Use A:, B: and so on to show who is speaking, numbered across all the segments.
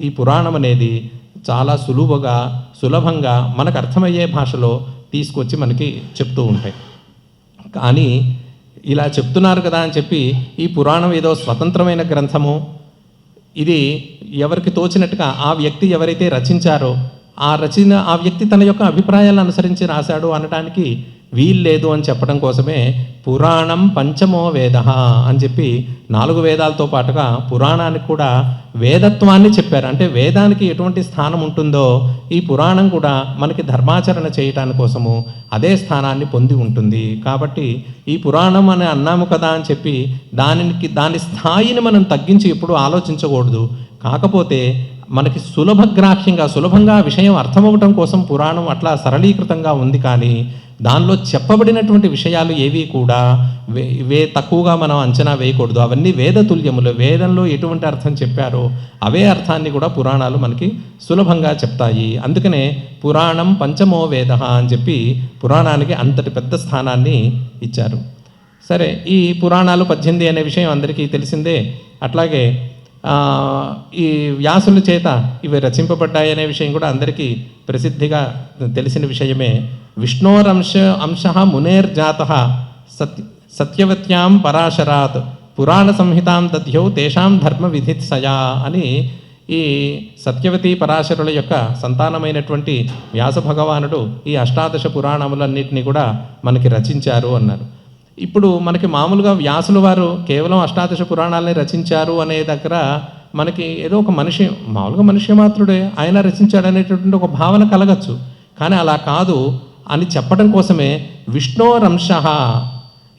A: ఈ పురాణం అనేది చాలా సులువుగా సులభంగా మనకు అర్థమయ్యే భాషలో తీసుకొచ్చి మనకి చెప్తూ ఉంటాయి. కానీ ఇలా చెప్తున్నారు కదా అని చెప్పి ఈ పురాణం ఏదో స్వతంత్రమైన గ్రంథము. ఇది ఎవరికి తోచినట్టుగా ఆ వ్యక్తి ఎవరైతే రచించారో ఆ రచన ఆ వ్యక్తి తన యొక్క అభిప్రాయాలను అనుసరించి రాశాడు అనడానికి వీల్లేదు అని చెప్పడం కోసమే పురాణం పంచమో వేద అని చెప్పి నాలుగు వేదాలతో పాటుగా పురాణానికి కూడా వేదత్వాన్ని చెప్పారు. అంటే వేదానికి ఎటువంటి స్థానం ఉంటుందో ఈ పురాణం కూడా మనకి ధర్మాచరణ చేయటాని కోసము అదే స్థానాన్ని పొంది ఉంటుంది. కాబట్టి ఈ పురాణం అని అన్నాము కదా అని చెప్పి దానికి దాని స్థాయిని మనం తగ్గించి ఎప్పుడు ఆలోచించకూడదు. కాకపోతే మనకి సులభగ్రాహ్యంగా సులభంగా విషయం అర్థమవటం కోసం పురాణం అట్లా సరళీకృతంగా ఉంది కానీ దానిలో చెప్పబడినటువంటి విషయాలు ఏవి కూడా వే వే తక్కువగా మనం అంచనా వేయకూడదు. అవన్నీ వేదతుల్యములు వేదంలో ఎటువంటి అర్థం చెప్పారో అవే అర్థాన్ని కూడా పురాణాలు మనకి సులభంగా చెప్తాయి. అందుకనే పురాణం పంచమో వేద అని చెప్పి పురాణానికి అంతటి పెద్ద స్థానాన్ని ఇచ్చారు. సరే ఈ పురాణాలు పద్దెనిమిది అనే విషయం అందరికీ తెలిసిందే. అట్లాగే ఈ వ్యాసుల చేత ఇవి రచింపబడ్డాయి అనే విషయం కూడా అందరికీ ప్రసిద్ధిగా తెలిసిన విషయమే. విష్ణోరంశ అంశ మునేర్జాత సత్య సత్యవత్యాం పరాశరాత్ పురాణ సంహితాం దధ్యౌ తేషాం ధర్మ విధిత్సయా అని ఈ సత్యవతి పరాశరుల యొక్క సంతానమైనటువంటి వ్యాస భగవానుడు ఈ అష్టాదశ పురాణములన్నింటినీ కూడా మనకి రచించారు అన్నారు. ఇప్పుడు మనకి మామూలుగా వ్యాసుల వారు కేవలం అష్టాదశ పురాణాలని రచించారు అనే దగ్గర మనకి ఏదో ఒక మనిషి మామూలుగా మనిషి మాత్రుడే ఆయన రచించాడు అనేటటువంటి ఒక భావన కలగచ్చు. కానీ అలా కాదు. అని చెప్పడం కోసమే విష్ణోరంశ.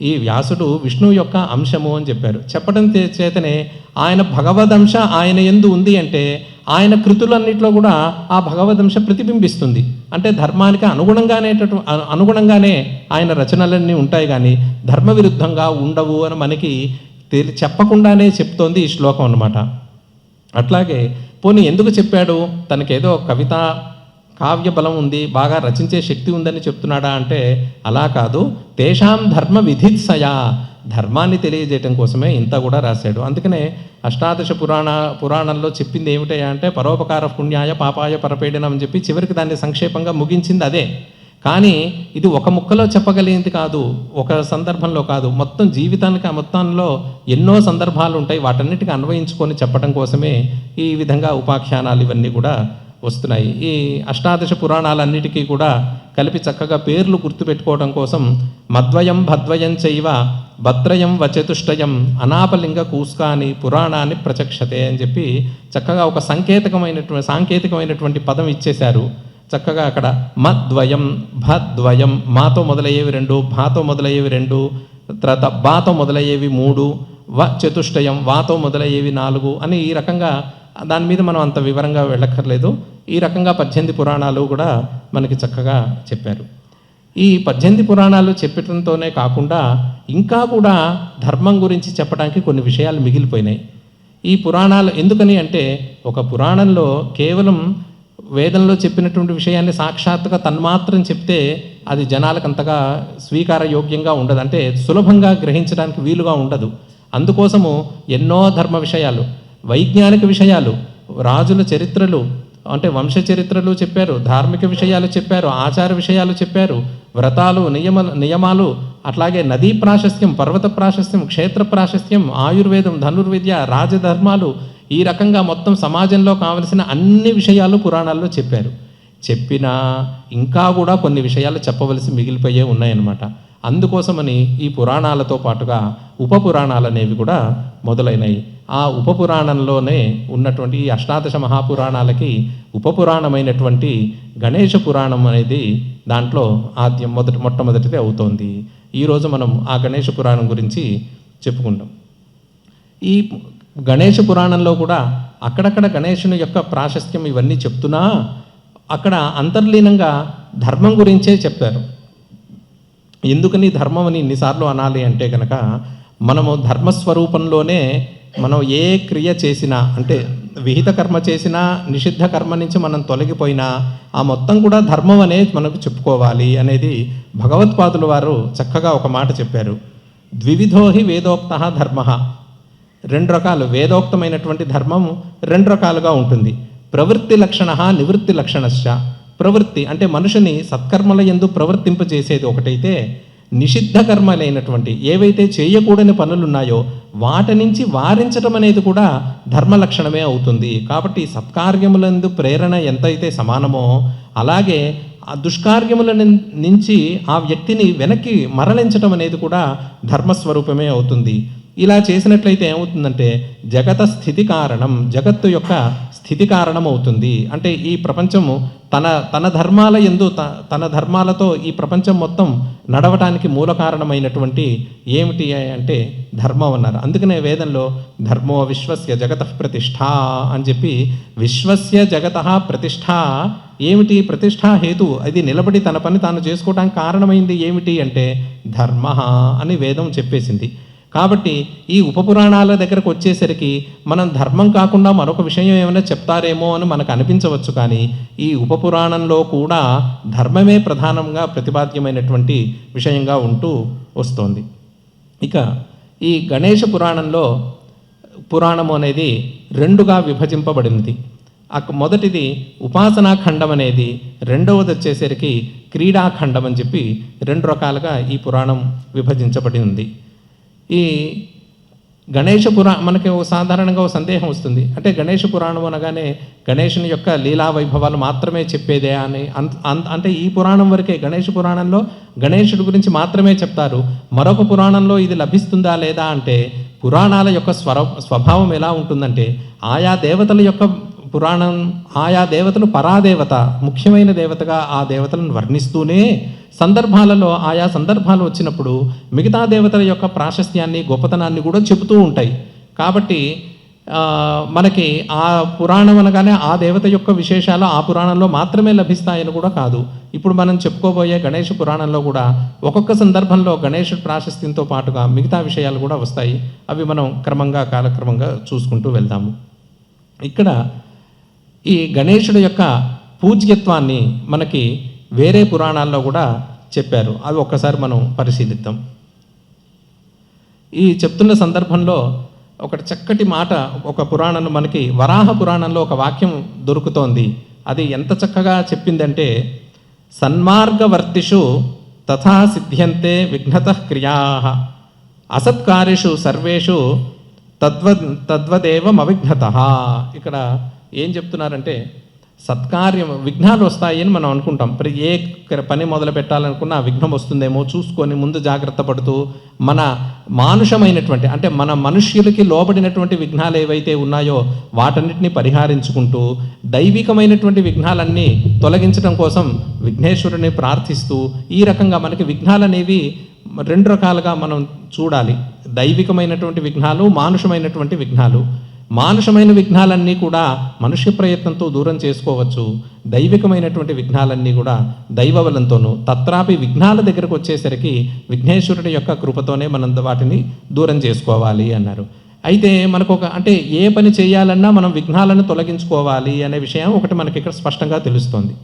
A: ఈ వ్యాసుడు విష్ణువు యొక్క అంశము అని చెప్పారు. చెప్పడం చేతనే ఆయన భగవదంశ ఆయన ఎందు ఉంది అంటే ఆయన కృతులన్నింటిలో కూడా ఆ భగవదంశ ప్రతిబింబిస్తుంది. అంటే ధర్మానికి అనుగుణంగానే అనుగుణంగానే ఆయన రచనలన్నీ ఉంటాయి కానీ ధర్మ విరుద్ధంగా ఉండవు అని మనకి తెలి చెప్పకుండానే చెప్తోంది ఈ శ్లోకం అన్నమాట. అట్లాగే పోనీ ఎందుకు చెప్పాడు? తనకేదో కవిత కావ్య బలం ఉంది బాగా రచించే శక్తి ఉందని చెప్తున్నాడా అంటే అలా కాదు. తేషాం ధర్మ విధిత్సయా. ధర్మాన్ని తెలియజేయటం కోసమే ఇంత కూడా రాశాడు. అందుకనే అష్టాదశ పురాణ పురాణంలో చెప్పింది ఏమిటయా అంటే పరోపకార పుణ్యాయ పాపాయ పరపీడనం అని చెప్పి చివరికి దాన్ని సంక్షేపంగా ముగించింది అదే. కానీ ఇది ఒక ముక్కలో చెప్పగలిగింది కాదు ఒక సందర్భంలో కాదు. మొత్తం జీవితానికి ఆ మొత్తంలో ఎన్నో సందర్భాలు ఉంటాయి. వాటన్నిటికీ అన్వయించుకొని చెప్పడం కోసమే ఈ విధంగా ఉపాఖ్యానాలు ఇవన్నీ కూడా వస్తున్నాయి. ఈ అష్టాదశ పురాణాలన్నిటికీ కూడా కలిపి చక్కగా పేర్లు గుర్తుపెట్టుకోవడం కోసం మద్వయం భద్వయం చైవ భద్రయం వచతుష్టయం అనాపలింగ కూస్కాని పురాణాన్ని ప్రచక్షతే అని చెప్పి చక్కగా ఒక సంకేతకమైనటువంటి సాంకేతికమైనటువంటి పదం ఇచ్చేశారు. చక్కగా అక్కడ మద్వయం భద్వయం మాతో మొదలయ్యేవి రెండు భాతో మొదలయ్యేవి రెండు తర్వాత బాతో మొదలయ్యేవి మూడు వ చతుష్టయం వాతో మొదలయ్యేవి నాలుగు అని ఈ రకంగా దాని మీద మనం అంత వివరంగా వెళ్ళక్కర్లేదు. ఈ రకంగా పద్దెనిమిది పురాణాలు కూడా మనకి చక్కగా చెప్పారు. ఈ పద్దెనిమిది పురాణాలు చెప్పటంతోనే కాకుండా ఇంకా కూడా ధర్మం గురించి చెప్పడానికి కొన్ని విషయాలు మిగిలిపోయినాయి. ఈ పురాణాలు ఎందుకని అంటే ఒక పురాణంలో కేవలం వేదంలో చెప్పినటువంటి విషయాన్ని సాక్షాత్తుగా తన్మాత్రం చెప్తే అది జనాలకు అంతగా స్వీకారయోగ్యంగా ఉండదు. అంటే సులభంగా గ్రహించడానికి వీలుగా ఉండదు. అందుకోసము ఎన్నో ధర్మ విషయాలు వైజ్ఞానిక విషయాలు రాజుల చరిత్రలు అంటే వంశ చరిత్రలు చెప్పారు ధార్మిక విషయాలు చెప్పారు ఆచార విషయాలు చెప్పారు వ్రతాలు నియమ నియమాలు అట్లాగే నదీ ప్రాశస్త్యం పర్వత ప్రాశస్త్యం క్షేత్ర ప్రాశస్త్యం ఆయుర్వేదం ధనుర్విద్య రాజధర్మాలు ఈ రకంగా మొత్తం సమాజంలో కావలసిన అన్ని విషయాలు పురాణాల్లో చెప్పారు. చెప్పినా ఇంకా కూడా కొన్ని విషయాలు చెప్పవలసి మిగిలిపోయే ఉన్నాయన్నమాట. అందుకోసమని ఈ పురాణాలతో పాటుగా ఉప పురాణాలు అనేవి కూడా మొదలైనవి ఆ ఉప పురాణంలోనే ఉన్నటువంటి ఈ అష్టాదశ మహాపురాణాలకి ఉప పురాణమైనటువంటి గణేష పురాణం అనేది దాంట్లో ఆద్యం మొదటి మొట్టమొదటిది అవుతోంది. ఈరోజు మనం ఆ గణేష పురాణం గురించి చెప్పుకుంటాం ఈ గణేష పురాణంలో కూడా అక్కడక్కడ గణేషుని యొక్క ప్రాశస్త్యం ఇవన్నీ చెప్తున్నా అక్కడ అంతర్లీనంగా ధర్మం గురించే చెప్పారు. ఎందుకని ధర్మం అని ఇన్నిసార్లు అనాలి అంటే కనుక మనము ధర్మస్వరూపంలోనే మనం ఏ క్రియ చేసినా అంటే విహిత కర్మ చేసినా నిషిద్ధ కర్మ నుంచి మనం తొలగిపోయినా ఆ మొత్తం కూడా ధర్మం అనే మనకు చెప్పుకోవాలి అనేది భగవత్పాదుల వారు చక్కగా ఒక మాట చెప్పారు. ద్వివిధోహి వేదోక్త ధర్మ. రెండు రకాలు వేదోక్తమైనటువంటి ధర్మం రెండు రకాలుగా ఉంటుంది. ప్రవృత్తి లక్షణ నివృత్తి లక్షణశ్చ. ప్రవృత్తి అంటే మనుషుని సత్కర్మల ఎందు ప్రవర్తింపజేసేది ఒకటైతే నిషిద్ధ కర్మలైనటువంటి ఏవైతే చేయకూడని పనులు ఉన్నాయో వాటి నుంచి వారించడం అనేది కూడా ధర్మ లక్షణమే అవుతుంది. కాబట్టి సత్కార్యములందు ప్రేరణ ఎంతైతే సమానమో అలాగే ఆ దుష్కార్యముల నిన్- నుంచి ఆ వ్యక్తిని వెనక్కి మరలించడం అనేది కూడా ధర్మస్వరూపమే అవుతుంది. ఇలా చేసినట్లయితే ఏమవుతుందంటే జగత స్థితి కారణం జగత్తు యొక్క స్థితి కారణమవుతుంది. అంటే ఈ ప్రపంచము తన తన ధర్మాల ఎందు తన ధర్మాలతో ఈ ప్రపంచం మొత్తం నడవటానికి మూల కారణమైనటువంటి ఏమిటి అంటే ధర్మం అన్నారు. అందుకనే వేదంలో ధర్మో విశ్వస్య జగత ప్రతిష్ట అని చెప్పి విశ్వస్య జగత ప్రతిష్ట ఏమిటి? ప్రతిష్టా హేతు అది నిలబడి తన పని తాను చేసుకోవడానికి కారణమైంది ఏమిటి అంటే ధర్మ అని వేదం చెప్పేసింది. కాబట్టి ఈ ఉపపురాణాల దగ్గరకు వచ్చేసరికి మనం ధర్మం కాకుండా మరొక విషయం ఏమైనా చెప్తారేమో అని మనకు అనిపించవచ్చు కానీ ఈ ఉపపురాణంలో కూడా ధర్మమే ప్రధానంగా ప్రతిపాద్యమైనటువంటి విషయంగా ఉంటూ వస్తోంది. ఇక ఈ గణేష పురాణంలో పురాణము అనేది రెండుగా విభజింపబడింది. అక్ మొదటిది ఉపాసనా ఖండం అనేది రెండవది వచ్చేసరికి క్రీడాఖండం అని చెప్పి రెండు రకాలుగా ఈ పురాణం విభజించబడి ఉంది ఈ గణేష పురా మనకి సాధారణంగా ఒక సందేహం వస్తుంది. అంటే గణేష పురాణం అనగానే గణేషుని యొక్క లీలా వైభవాలు మాత్రమే చెప్పేదే అని అంటే ఈ పురాణం వరకే గణేష పురాణంలో గణేషుడి గురించి మాత్రమే చెప్తారు. మరొక పురాణంలో ఇది లభిస్తుందా లేదా అంటే పురాణాల యొక్క స్వర స్వభావం ఎలా ఉంటుందంటే ఆయా దేవతల యొక్క పురాణం ఆయా దేవతలు పరాదేవత ముఖ్యమైన దేవతగా ఆ దేవతలను వర్ణిస్తూనే సందర్భాలలో ఆయా సందర్భాలు వచ్చినప్పుడు మిగతా దేవతల యొక్క ప్రాశస్త్యాన్ని గొప్పతనాన్ని కూడా చెబుతూ ఉంటాయి. కాబట్టి మనకి ఆ పురాణం అనగానే ఆ దేవత యొక్క విశేషాలు ఆ పురాణంలో మాత్రమే లభిస్తాయని కూడా కాదు. ఇప్పుడు మనం చెప్పుకోబోయే గణేష పురాణంలో కూడా ఒక్కొక్క సందర్భంలో గణేష్ ప్రాశస్త్యంతో పాటుగా మిగతా విషయాలు కూడా వస్తాయి. అవి మనం క్రమంగా కాలక్రమంగా చూసుకుంటూ వెళ్దాము. ఇక్కడ ఈ గణేశుడి యొక్క పూజ్యత్వాన్ని మనకి వేరే పురాణాల్లో కూడా చెప్పారు. అవి ఒక్కసారి మనం పరిశీలిద్దాం. ఈ చెప్తున్న సందర్భంలో ఒక చక్కటి మాట ఒక పురాణంలో మనకి వరాహ పురాణంలో ఒక వాక్యం దొరుకుతోంది. అది ఎంత చక్కగా చెప్పిందంటే సన్మార్గవర్తిషు తథా సిద్ధ్యంతే విఘ్నత క్రియా అసత్కార్యషు సర్వేషు తద్వ తద్వదేవమవిఘ్నత ఇక్కడ ఏం చెప్తున్నారంటే సత్కార్యం విఘ్నాలు వస్తాయి అని మనం అనుకుంటాం. ప్రతి ఏ పని మొదలు పెట్టాలనుకున్నా ఆ విఘ్నం వస్తుందేమో చూసుకొని ముందు జాగ్రత్త పడుతూ మన మానుషమైనటువంటి అంటే మన మనుష్యులకి లోబడినటువంటి విఘ్నాలు ఏవైతే ఉన్నాయో వాటన్నిటిని పరిహారించుకుంటూ దైవికమైనటువంటి విఘ్నాలన్నీ తొలగించడం కోసం విఘ్నేశ్వరుని ప్రార్థిస్తూ ఈ రకంగా మనకి విఘ్నాలు అనేవి రెండు రకాలుగా మనం చూడాలి. దైవికమైనటువంటి విఘ్నాలు మానుషమైనటువంటి విఘ్నాలు. మానుషమైన విఘ్నాలన్నీ కూడా మనుష్య ప్రయత్నంతో దూరం చేసుకోవచ్చు. దైవికమైనటువంటి విఘ్నాలన్నీ కూడా దైవబలంతోనూ తత్రాపి విఘ్నాల దగ్గరకు వచ్చేసరికి విఘ్నేశ్వరుడి యొక్క కృపతోనే మనం వాటిని దూరం చేసుకోవాలి అన్నారు. అయితే మనకు ఒక అంటే ఏ పని చేయాలన్నా మనం విఘ్నాలను తొలగించుకోవాలి అనే విషయం ఒకటి మనకి ఇక్కడ స్పష్టంగా తెలుస్తుంది.